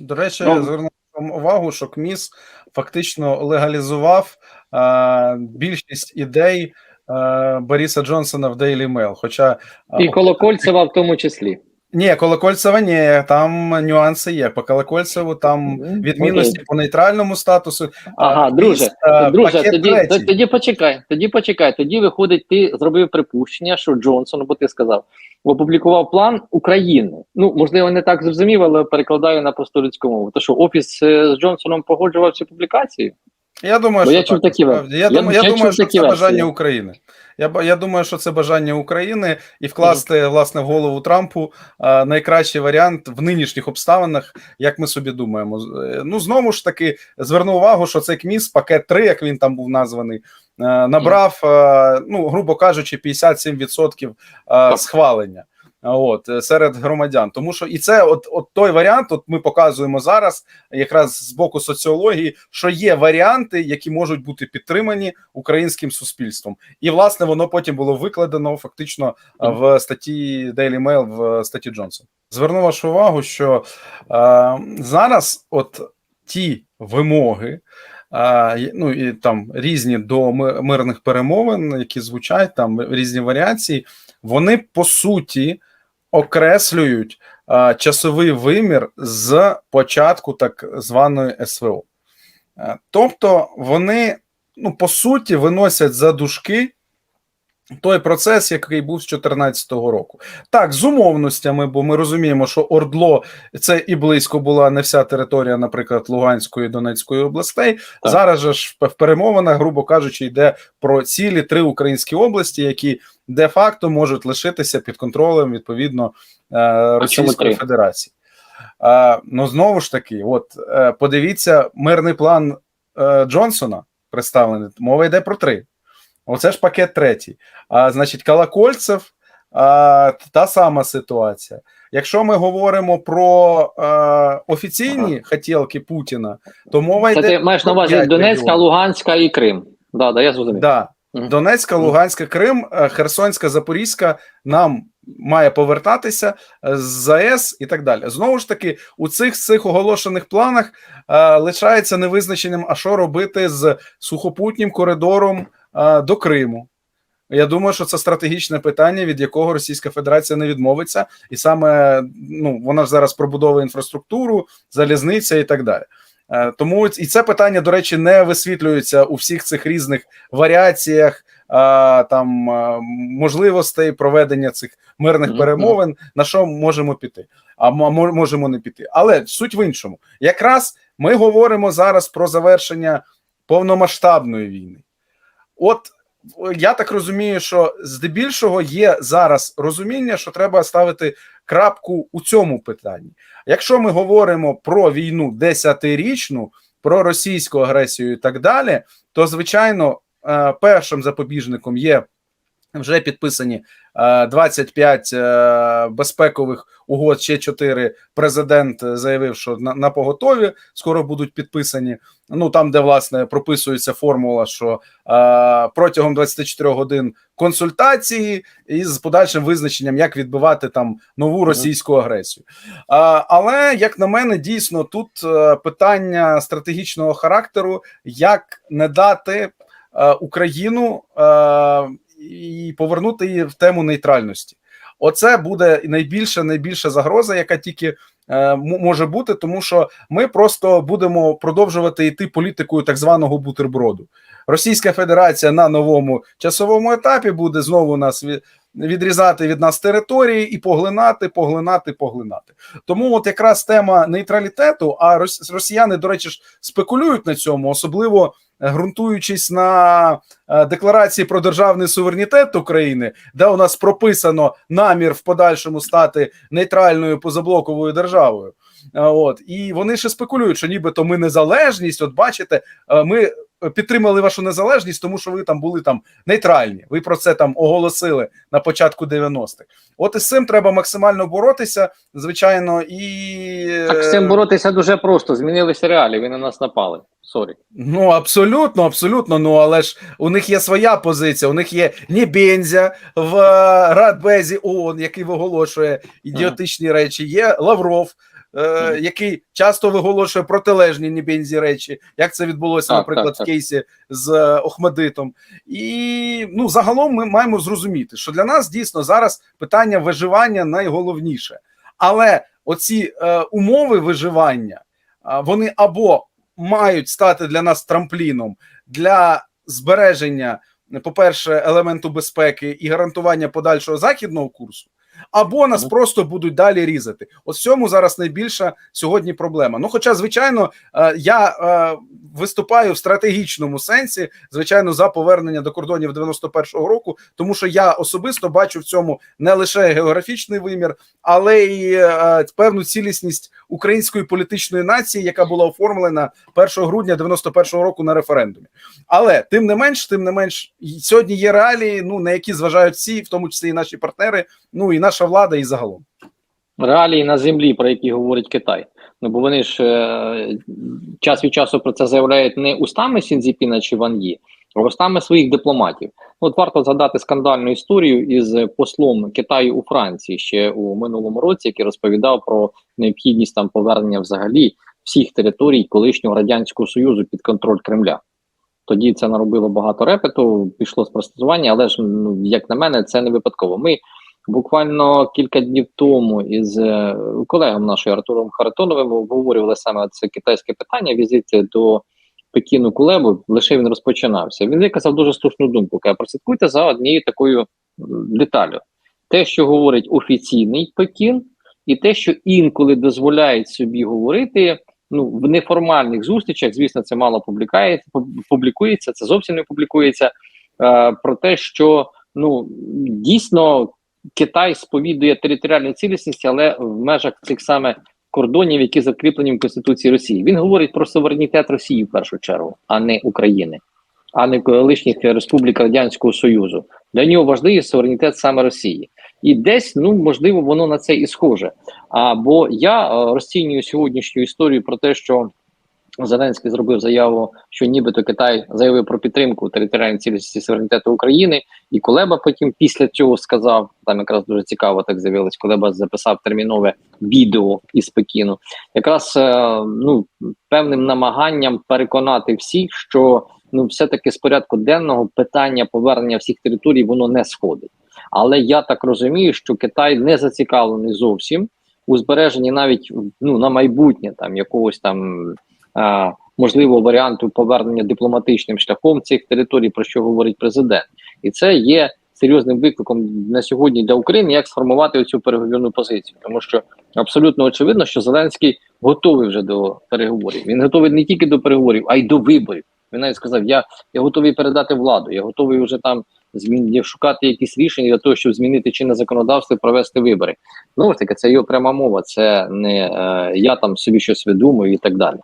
До речі, Ну. звернув вам увагу, що КМІС фактично легалізував е, більшість ідей е, Бориса Джонсона в Daily Mail. Хоча е, І Колокольцева в тому числі. Ні, Колокольцева ні, там нюанси є. По Колокольцеву там відмінності по нейтральному статусу. Ага, друже, КМІС, е, друже, тоді, тоді почекай, тоді почекай. Тоді виходить, ти зробив припущення, що Джонсон, бо ти сказав, опублікував план України. Ну, можливо, не так зрозумів, але перекладаю на просту людську мову. То що офіс е, з Джонсоном погоджував цю публікацію? Я думаю, Бо що я чув так, такі насправді. Я, я- думаю, я я думаю, що такі це версії. бажання України. Я, я думаю, що це бажання України і вкласти власне в голову Трампу а, найкращий варіант в нинішніх обставинах, як ми собі думаємо. Е, Ну знову ж таки зверну увагу, що цей КМІС, пакет 3, як він там був названий, е, набрав, е, ну грубо кажучи, 57% е, схвалення. От е, серед громадян, тому що і це, от, от той варіант, от ми показуємо зараз, якраз з боку соціології, що є варіанти, які можуть бути підтримані українським суспільством, і власне воно потім було викладено фактично в статті Daily Mail, в статті Джонсон. Зверну вашу увагу, що е, зараз, от ті вимоги. Ну і там різні до мирних перемовин, які звучать там різні варіації, вони по суті окреслюють а, часовий вимір з початку так званої СВО. Е, Тобто вони, ну, по суті, виносять за дужки той процес, який був з 2014 року. Так, з умовностями, бо ми розуміємо, що Ордло це і близько була не вся територія, наприклад, Луганської і Донецької областей. Так. Зараз же ж в перемовинах, грубо кажучи, йде про цілі три українські області, які де-факто можуть лишитися під контролем відповідно е, Російської? Федерації. Е, ну знову ж таки, от е, подивіться, мирний план Джонсона представлений. Мова йде про три. Оце ж пакет третій. А значить, Колокольцев, а, та сама ситуація. Якщо ми говоримо про е, офіційні Ага. хотілки Путіна, то мова Це йде ти маєш на увазі Донецька. Луганська і Крим. Да, да, я зрозумів. Да. Мгм. Донецька, Луганська, Крим, е, Херсонська, Запорізька нам має повертатися е, з ЗАЕС і так далі. Знову ж таки, у цих цих оголошених планах е, лишається невизначеним, а що робити з сухопутнім коридором до Криму. Я думаю, що це стратегічне питання, від якого Російська Федерація не відмовиться, і саме ну вона ж зараз пробудовує інфраструктуру, залізниця і так далі. Е, Тому і це питання, до речі, не висвітлюється у всіх цих різних варіаціях а, там можливостей проведення цих мирних перемовин, на що можемо піти, а можемо не піти. Але суть в іншому, якраз ми говоримо зараз про завершення повномасштабної війни. От я так розумію, що здебільшого є зараз розуміння, що треба ставити крапку у цьому питанні. Якщо ми говоримо про війну десятирічну, про російську агресію і так далі, то звичайно е, першим запобіжником є вже підписані е, 25 е, безпекових угод. Ще 4 президент заявив, що на, на поготові скоро будуть підписані. Ну там, де власне прописується формула, що е, протягом 24 годин консультації із подальшим визначенням, як відбивати там нову російську агресію. Але як на мене, дійсно тут е, питання стратегічного характеру, як не дати е, Україну е, і повернути її в тему нейтральності. Оце буде найбільша найбільша загроза, яка тільки е, може бути, тому що ми просто будемо продовжувати йти політикою так званого бутерброду. Російська Федерація на новому часовому етапі буде знову нас відрізати від нас території і поглинати, поглинати, поглинати. Тому, от якраз тема нейтралітету, а рос- росіяни, до речі, ж спекулюють на цьому, особливо ґрунтуючись на е, декларації про державний суверенітет України, де у нас прописано намір в подальшому стати нейтральною позаблоковою державою. Е, От і вони ще спекулюють, що нібито ми незалежність. От бачите, е, ми підтримали вашу незалежність, тому що ви там були там нейтральні. Ви про це там оголосили на початку 90-х. От із цим треба максимально боротися, звичайно, і Так з цим боротися дуже просто. Змінилися реалії, ви на нас напали. Сорі. Ну, абсолютно, абсолютно. Ну, але ж у них є своя позиція. У них є Небензя в е, Радбезі ООН, який виголошує ідіотичні речі. Є Лавров, е, який часто виголошує протилежні небензі речі, як це відбулося, Так, наприклад, так, так. в кейсі з е, Охмадитом. І ну, загалом ми маємо зрозуміти, що для нас дійсно зараз питання виживання найголовніше. Але оці е, умови виживання вони або мають стати для нас трампліном для збереження, по-перше, елементу безпеки і гарантування подальшого західного курсу, або нас просто будуть далі різати. Ось в цьому зараз найбільша сьогодні проблема. Ну, хоча, звичайно, е, я е, виступаю в стратегічному сенсі, звичайно, за повернення до кордонів 91-го року, тому що я особисто бачу в цьому не лише географічний вимір, але й е, певну цілісність української політичної нації, яка була оформлена 1 грудня 91-го року на референдумі. Але тим не менш, тим не менш, сьогодні є реалії, ну на які зважають всі, в тому числі і наші партнери, ну і наша влада, і загалом. реалії на землі, про які говорить Китай. Ну бо вони ж е, час від часу про це заявляють не устами Сінзіпіна чи Ван Ї, а устами своїх дипломатів. Ну, От варто згадати скандальну історію із послом Китаю у Франції ще у минулому році, який розповідав про необхідність там повернення взагалі всіх територій колишнього радянського союзу під контроль Кремля. Тоді це наробило багато репету, пішло спростування, але ж ну як на мене, це не випадково. Ми буквально кілька днів тому із е, колегом нашим Артуром Харитоновим обговорювали саме це китайське питання. Візит до Пекіну Кулебу лише він розпочинався. Він виказав дуже слушну думку. Каже, прослідкуйте за однією такою деталю: те, що говорить офіційний Пекін, і те, що інколи дозволяють собі говорити. Ну, в неформальних зустрічах, звісно, це мало публікується, це зовсім не публікується. Е, про те, що ну дійсно Китай сповідує територіальну цілісність, але в межах цих саме кордонів, які закріплені в Конституції Росії. Він говорить про суверенітет Росії в першу чергу, а не України, а не колишніх республік Радянського Союзу. Для нього важливий суверенітет саме Росії. І десь, ну можливо, воно на це і схоже. А бо я е, розцінюю сьогоднішню історію про те, що Зеленський зробив заяву, що нібито Китай заявив про підтримку територіальної цілісності суверенітету України, і Колеба потім після цього сказав. Там якраз дуже цікаво так з'явилось. Колеба записав термінове відео із Пекіну, якраз е, ну певним намаганням переконати всіх, що ну все таки з порядку денного питання повернення всіх територій воно не сходить. Але я так розумію, що Китай не зацікавлений зовсім у збереженні навіть ну на майбутнє там якогось там можливого варіанту повернення дипломатичним шляхом цих територій, про що говорить президент, і це є серйозним викликом на сьогодні для України, як сформувати цю переговірну позицію, тому що абсолютно очевидно, що Зеленський готовий вже до переговорів. Він готовий не тільки до переговорів, а й до виборів. Він навіть сказав: Я, я готовий передати владу, я готовий вже там змін шукати якісь рішення для того, щоб змінити чинне законодавство і провести вибори. Ну ж таки, це його пряма мова. Це не е, я там собі щось видумую і так далі.